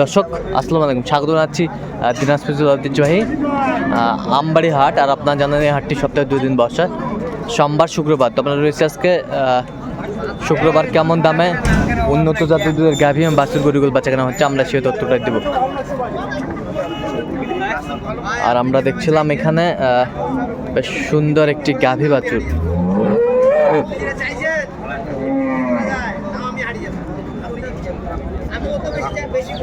দর্শক, আসসালামু আলাইকুম। স্বাগত জানাচ্ছি দিনাজপুর ঐতিহ্যবাহী আমবাড়ি হাট। আর আপনার জানেন এই হাটটি সপ্তাহে দুই দিন বসা। সোমবার, শুক্রবার। তো আপনার রয়েছে আজকে শুক্রবার কেমন দামে উন্নত জাতের দুধের গাভী এবং বাছুর গরুগুলো বাচ্চা কেনা হচ্ছে, আমরা সেই তথ্যটা দেবো। আর আমরা দেখছিলাম এখানে বেশ সুন্দর একটি গাভী বাছুর।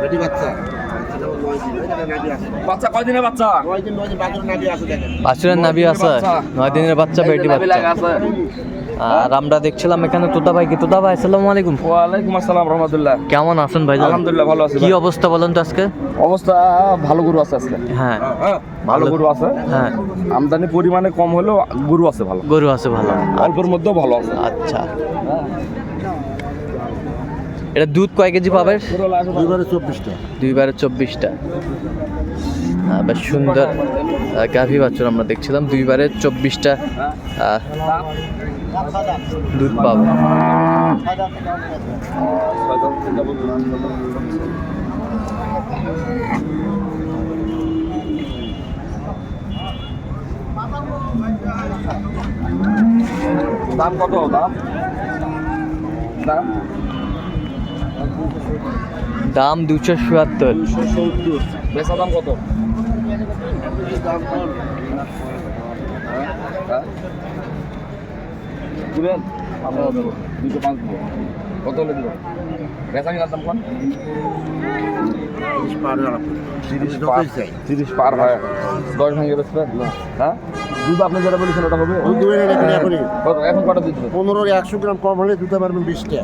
বেটি বাচ্চা। বাচ্চা কয়দিনের বাচ্চা? নয় দিন নয় দিন বাছুর নাবি আছে দেখেন। বাছুরের নাভি আছে? নয় দিনের বাচ্চা বেটি বাচ্চা। আর আমরা দেখছিলাম এখানে তোতা ভাই কি? তোতা ভাই আসসালামু আলাইকুম। ওয়ালাইকুম আসসালাম রহমতুল্লাহ। কেমন আছেন ভাই? আলহামদুলিল্লাহ ভালো আছি কি অবস্থা বলেন তো আজকে? অবস্থা ভালো গরু আছে আজকে। হ্যাঁ। ভালো গরু আছে। হ্যাঁ। আমদানি পরিমাণে কম হলেও গরু আছে ভালো। গরু আছে ভালো। অল্পের মধ্যেও ভালো আছে। আচ্ছা। এটা দুধ কয় কেজি পাবে? দুইবারে চব্বিশটা। দুইবারে চব্বিশটা। বেশ সুন্দর গাভী বাছুর আমরা দেখছিলাম। দুইবারে চব্বিশটা দুধ পাবে। দাম কত? দাম? দাম? দাম দুশো চুয়াত্তর। বেচা দাম কত? দিবেন দুশো পাঁচ দেবো। কত হলে দেবো? বেচা দাম কোন তিরিশ পার হয়। দশ ভেঙে হ্যাঁ? দুধ আপনি যেটা বলেছেন ওটা হবে? এখন কটা দিতে পনেরো একশো গ্রাম কম হলে দিতে পারবেন বিশটা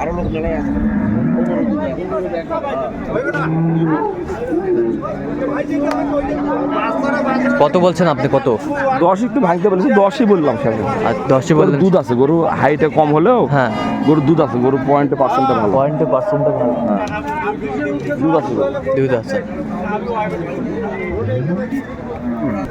আরও লোক মেলায় আছে কত বলছেন আপনি? কত? দশ একটু ভাঙতে বলেছি দশই বললাম সামনে আর দশে গরুর বললেন দুধ আছে গরু হাইটে কম হলেও হ্যাঁ। গরুর দুধ আছে গরু পয়েন্টে পার্সেন্টে ভালো। পয়েন্টে পার্সেন্টটা ভালো। দুধ আছে। দুধ আছে।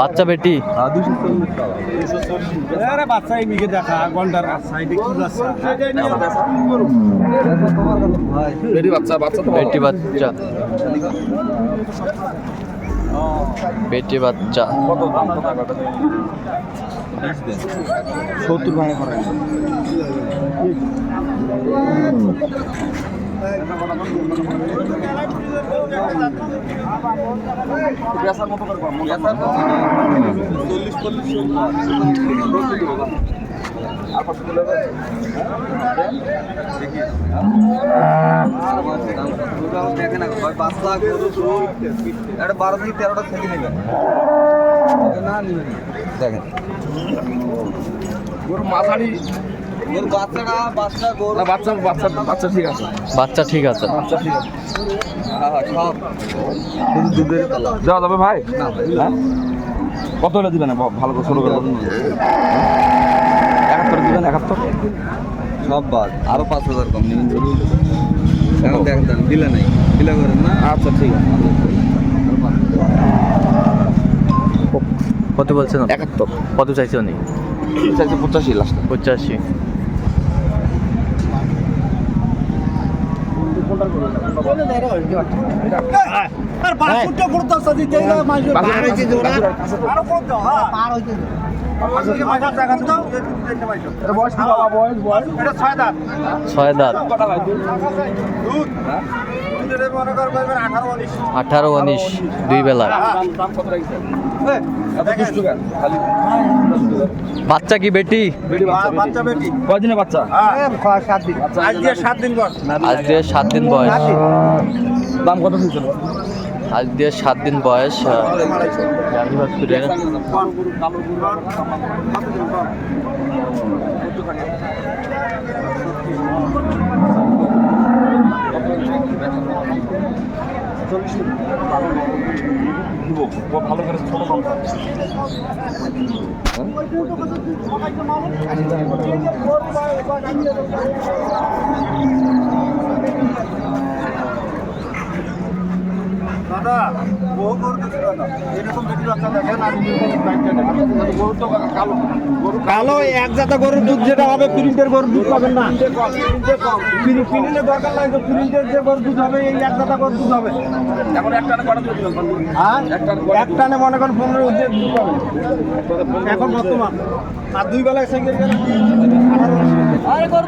বাচ্চা বেটি? বাচ্চা বাচ্চা বেটি বাচ্চা। বেটি বাচ্চা কত দাম কত কত সত্তর ভাঙে করে আর কত কিলো বারো থেকে তেরোটা থেকে নেবেন না নেবেন দেখেন। ওর বাচ্চাটা বাচ্চা বাচ্চা বাচ্চা বাচ্চা ঠিক আছে। বাচ্চা ঠিক আছে। বাচ্চা ঠিক আছে। সব। শুধু দুধের তলা দেওয়া যাবে ভাই। হ্যাঁ? কত হলে দিবেন? ভালো করে শুরু করে একাত্তর দিবেন একাত্তর? সব বাদ। আরও পাঁচ হাজার কম নেবেন দেখেন দিলে নাই। দিলে করেন না? আচ্ছা ঠিক আছে। কত বলছেন? একাত্তর। কত চাইছে উনি? চারশো পঁচাশি লাস্ট। পঁচাশি। আর করতে পার হইছে করতে দাও হ্যাঁ। পার হইছে এটা ছয় দাঁত। ছয় দাঁত। আঠারো উনিশ। দুই বেলা। দুষ্টু কেন খালি। বাচ্চা কি বেটি? বেটি বাচ্চা আজ দিয়ে সাত দিন পর আজ দিয়ে সাত দিন বয়স। দাম কত হয়েছিল আজ দিয়ে সাত দিন বয়স চল্লিশ ভালো করে ছোটো দাদা বহু গরু দেখছি দাদা এরকম দেখি বাচ্চা দেখেন আর গরু তো কালো কালো এক জাতের গরুর দুধ যেটা হবে প্রিন্টের গরুর দুধ পাবেন না। প্রিন্টের দরকার নাই তো প্রিন্টের যে গরুর দুধ হবে এই এক জাতের গরুর দুধ হবে। এখন একটা কটা দুধ দিবেন? আর একটানে মনে করেন পনেরো দুধ দুধ পাবেন। এখন বর্তমান। আর দুই বেলায় সাইকেল গেলে গরু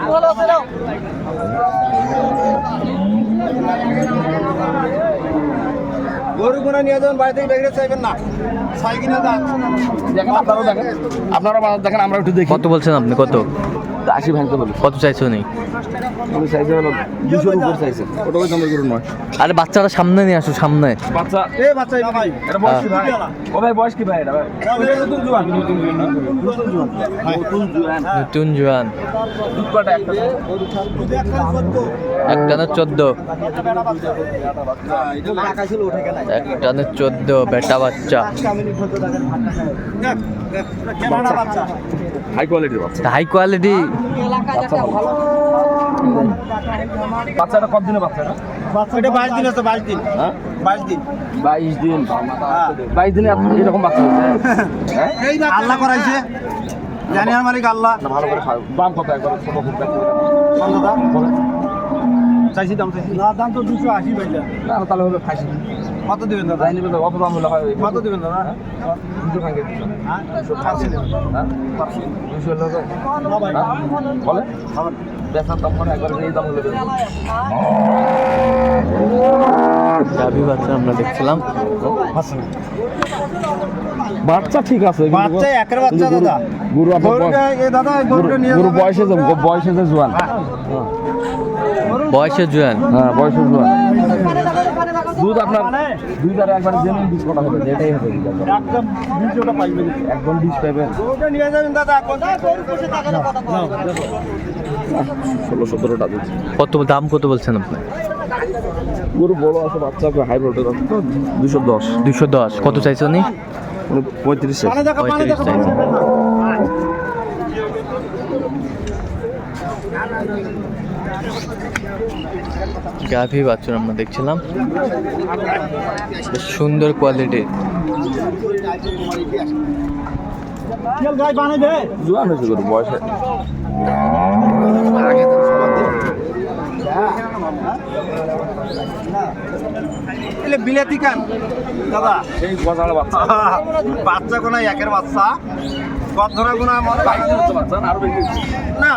কোনা নিয়ে যাবেন বাড়ি থেকে বেরিয়ে চাইবেন না। সাইকেলে দাম। দেখেন। আপনারাও দেখেন আপনারা দেখেন আমরা একটু দেখি। কত বলছেন আপনি? কত? আশি ভাঙতে বলি। কত চাইছো উনি? উনি চাইছে হলো দুশোর উপর চাইছে। ওটা ওই গরু নয়। আরে বাচ্চারা সামনে নিয়ে আসো সামনে। বাচ্চা। এ বাচ্চা এই ভাই এটা বয়স কি ভাই? ও ভাই বয়স কি ভাই এটা ভাই? নতুন জোয়ান। নতুন জোয়ান। নতুন জোয়ান। নতুন জোয়ান। নতুন জোয়ান। দুধ কটা একটা? একটানে চোদ্দ? একটানে চোদ্দ? বেটা বাচ্চা। হাই কোয়ালিটির বাচ্চা। হাই কোয়ালিটি বাচ্চাটা কত দিনে বাচ্চা এটা এটা বাইশ দিন আছে বাইশ দিন। হ্যাঁ? বাইশ দিন। বাইশ দিন। বাইশ দিনে এত এরকম বাচ্চা হ্যাঁ। আল্লাহ করাইছে। জানি আর মালিক আল্লাহ। না ভালো করে দাম কত একবার? ছোট খুব দাম? চাইছি দাম চাইছি। না দাম তো দুশো আশি না, তাহলে হলো খাইছি কত দিবেন দাদা। যাই নিবে তো অত দাম হলে? হয় কত দিবেন দাদা। দুশো হ্যাঁ? হ্যাঁ? দুশো হলে হ্যাঁ? বলে? বেচার দাম মানে একবার এই দাম হলে গাভী বাচ্চা আমরা দেখছিলাম। বাচ্চা ঠিক আছে বাচ্চা একের বাচ্চা দাদা। গরু দাদা গরু। বয়সে বয়সে জোয়ান। বয়সে জোয়ান। হ্যাঁ বয়সে জোয়ান। দুধ আপনার দুই দ্বারা একবার জেনুইন দুধ কটা হবে এটাই হবে। একদম দুশোটা পাইবেন। একদম পাইবেন। গরুটা নিয়ে যাবেন দাদা বসে ষোলো সতেরোটা কত দাম কত বলছেন আপনি? গরু বড় আছে বাচ্চা হাই ভোল্টেজ আছে তো দুশো দশ। দুশো দশ। কত চাইছো উনি? পঁয়ত্রিশ। পানি দেখা পানি দেখা পঁয়ত্রিশ গাভী বাছুর আমরা দেখছিলাম। বেশ সুন্দর কোয়ালিটির তেল গাই বানাই জোয়ান হয়েছে গরু বয়সে। এলে কান? দাদা। সেই বাচ্চা। বাচ্চা কোনা একের বাচ্চা? কোনা মনে বাইশ দিন হচ্ছে বাচ্চা না আরও বেশি। না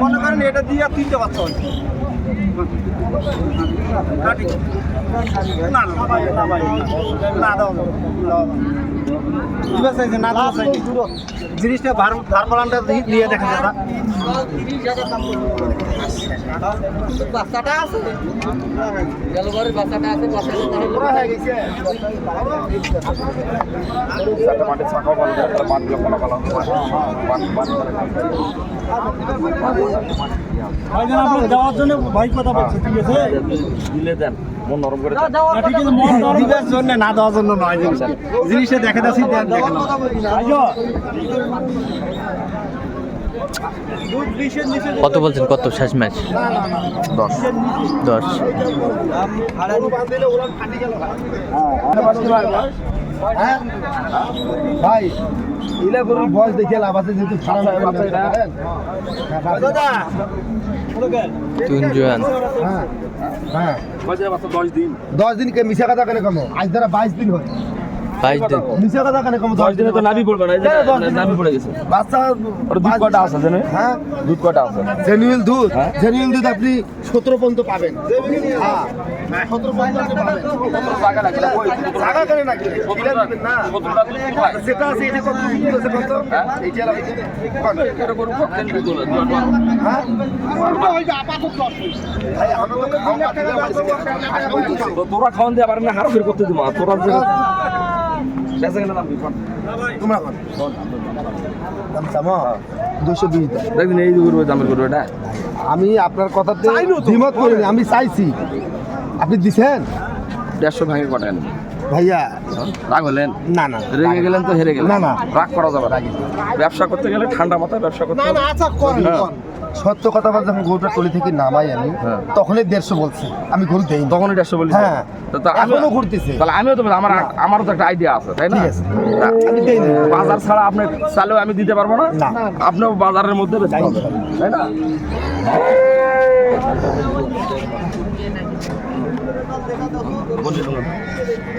মনে করেন এটা দিয়ে তিনটে বাচ্চা হয়েছে না, না না না না না না না চাইছে, না জিনিসটা ভার ভার বলানটা দি- দিয়ে দেখেন দাদা পুরা গেছে। একটা মাঠে ছাকাও ভালো একটা মাঠগুলো কলা কলা। মাঠ- মাঠ করে। ভাইজান আপনার যাওয়ার জন্য ভাই কথা বলছে ঠিক আছে দিলে দেন মন নরম করে না, ঠিক আছে মন নরম জন্য না দেওয়ার জন্য নয় জিনিসটা জিনিসটা দেখে দাসি কত বলছেন? কত? শেষ ম্যাচ? দশ। দশ। হ্যাঁ? ভাই ইলা গরুর বয়স দেখে লাভ আছে যেহেতু খারাপ হ্যাঁ। হ্যাঁ দশ দিন। দশ দিন কে মিশা কথা কেন কম? আজ দ্বারা বাইশ দিন হয়। বাইশ দিন। মিশা কথা কেন কম দশ দিনে তো নাভি পড়বে না নাভি পড়ে গেছে। বাচ্চা দুধ কটা আছে হ্যাঁ। দুধ কটা আছে? জেনুইল দুধ। হ্যাঁ? দুধ আপনি সতেরো পর্যন্ত পাবেন। হ্যাঁ। সতেরো পর্যন্ত পাবেন। টাকা কেন নাকি? আছে এটা কত? দুধ কত? হ্যাঁ? এইটা? হ্যাঁ। তোরা খাওয়ান দিয়ে পারেন না হারো বের করতে দিবা তোরা যে বেঁচে গেলে দাম বিপদ তোমরা দাম চামো? দুশো বিশ দেখবেন এই দামের এটা? আমি আপনার কথাতে দ্বিমত করিনি আমি চাইছি। আপনি দিছেন? দেড়শো ভাঙে কটায় নেবেন ভাইয়া রাগ হলেন? না না রেগে গেলেন তো হেরে গেলেন। না, না। রাগ করা যাবে না। ব্যবসা করতে গেলে ঠান্ডা মাথায় ব্যবসা করতে হবে। আচ্ছা হ্যাঁ। সত্য কথা বলতে যখন গরুটা টলি থেকে নামাই আমি তখন তখনই দেড়শো বলছি। আমি গরু দেই তখনই দেড়শো বলি হ্যাঁ। এখনও ঘুরতেছে। তাহলে আমিও তো আমার আমারও তো একটা আইডিয়া আছে তাই না? আমি দেই বাজার ছাড়া আপনি চালেও আমি দিতে পারব না। আপনিও বাজারের মধ্যে তাই না?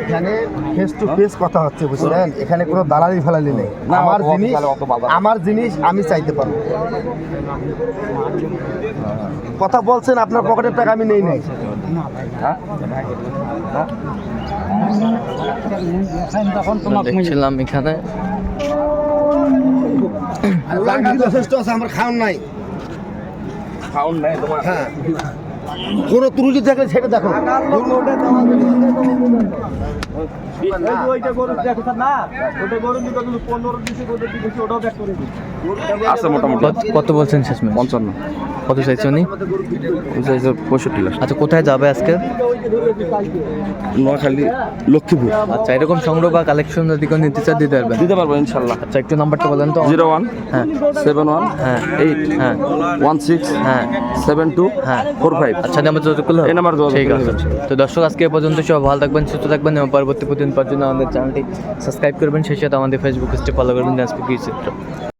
এখানে ফেস টু ফেস কথা হচ্ছে বুঝলেন? এখানে কোনো দালালি ফালালি নেই। না, আমার জিনিস। আমার জিনিস আমি চাইতে পারব। কথা বলছেন আপনার পকেটের টাকা আমি নেই নাই। হ্যাঁ? দেখছিলাম এখানে। যথেষ্ট আছে আমার খাওয়ান নাই। খাউন নাই তোমার? হ্যাঁ। কোনো ত্রুটি থাকলে সেটা দেখো। আছে মোটামুটি। কত- বলছেন শেষমেশ পঞ্চান্ন। কত চাইছে উনি? পঁয়ষট্টি লাখ। আচ্ছা কোথায় যাবে আজকে? নোয়াখালী লক্ষ্মীপুর। আচ্ছা এরকম সংগ্রহ বা কালেকশন যদি কেউ নিতে চায় দিতে পারবেন। দিতে পারব ইনশাল্লাহ। আচ্ছা একটু নাম্বারটা বলেন তো। জিরো ওয়ান হ্যাঁ। সেভেন ওয়ান হ্যাঁ। এইট হ্যাঁ। ওয়ান সিক্স হ্যাঁ। সেভেন টু হ্যাঁ। Four five. আচ্ছা নাম্বার যোগাযোগ করলে এই নাম্বার ঠিক আছে। তো দর্শক আজকে এ পর্যন্ত সব ভালো থাকবেন সুস্থ থাকবেন এবং পরবর্তী প্রতিদিন পাওয়ার জন্য আমাদের চ্যানেলটি সাবস্ক্রাইব করবেন সেই সাথে আমাদের ফেসবুক পেজটি ফলো করবেন দিনাজপুর